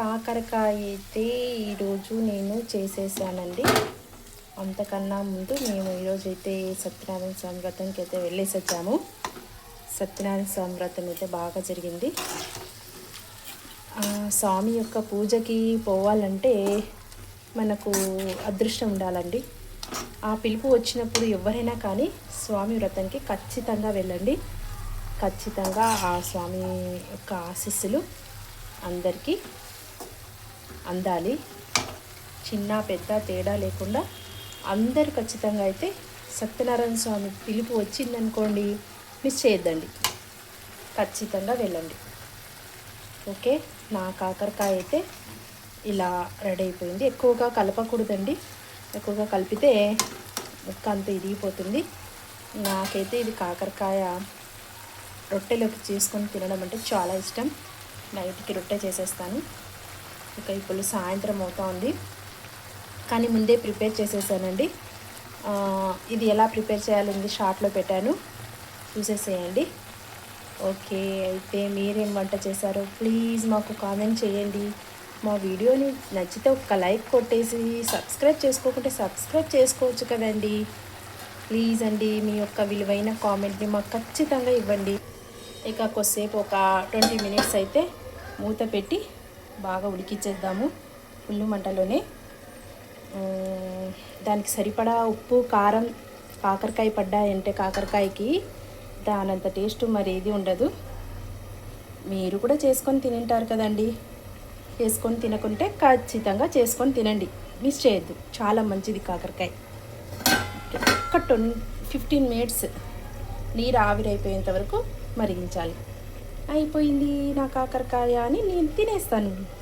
కాకరకాయ అయితే ఈరోజు నేను చేసేసానండి. అంతకన్నా ముందు మేము ఈరోజు అయితే సత్యనారాయణ స్వామి వ్రతంకి అయితే వెళ్ళేసి వచ్చాము. సత్యనారాయణ స్వామి వ్రతం అయితే బాగా జరిగింది. స్వామి యొక్క పూజకి పోవాలంటే మనకు అదృష్టం ఉండాలండి. ఆ పిలుపు వచ్చినప్పుడు ఎవరైనా కానీ స్వామి వ్రతంకి ఖచ్చితంగా వెళ్ళండి. ఖచ్చితంగా ఆ స్వామి యొక్క ఆశీస్సులు అందరికీ అందాలి. చిన్న పెద్ద తేడా లేకుండా అందరు ఖచ్చితంగా అయితే సత్యనారాయణ స్వామి పిలుపు వచ్చిందనుకోండి మిస్ చేయొద్దండి. ఖచ్చితంగా వెళ్ళండి. ఓకే? నా కాకరకాయ అయితే ఇలా రెడీ అయిపోయింది. ఎక్కువగా కలపకూడదండి. ఎక్కువగా కలిపితే ముక్క అంత ఇరిగిపోతుంది. నాకైతే ఇది కాకరకాయ రొట్టెలోకి చేసుకొని తినడం అంటే చాలా ఇష్టం. నైట్కి రొట్టె చేసేస్తాను. ఇక ఇప్పుడు సాయంత్రం అవుతా ఉంది కానీ ముందే ప్రిపేర్ చేసేసానండి. ఇది ఎలా ప్రిపేర్ చేయాలని షార్ట్లో పెట్టాను. చూసేసేయండి. ఓకే అయితే మీరేం వంట చేశారో ప్లీజ్ మాకు కామెంట్ చేయండి. మా వీడియోని నచ్చితే ఒక్క లైక్ కొట్టేసి సబ్స్క్రైబ్ చేసుకోకుంటే సబ్స్క్రైబ్ చేసుకోవచ్చు కదండి. ప్లీజ్ అండి మీ యొక్క విలువైన కామెంట్ని మాకు ఖచ్చితంగా ఇవ్వండి. ఇక కొద్దిసేపు ఒక ట్వంటీ మినిట్స్ అయితే మూత పెట్టి బాగా ఉడికిచ్చేద్దాము ఫుల్ మంటలోనే. దానికి సరిపడా ఉప్పు కారం కాకరకాయ పడ్డాయంటే కాకరకాయకి దానంత టేస్ట్ మరి ఏది ఉండదు. మీరు కూడా చేసుకొని తినింటారు కదండి. చేసుకొని తినకుంటే ఖచ్చితంగా చేసుకొని తినండి. మిస్ చేయొద్దు. చాలా మంచిది కాకరకాయ. ఒక ట్వంటీ ఫిఫ్టీన్ మినిట్స్ నీరు ఆవిరైపోయేంత వరకు మరిగించాలి. అయిపోయింది నా కాకరకాయ అని నేను తినేస్తాను.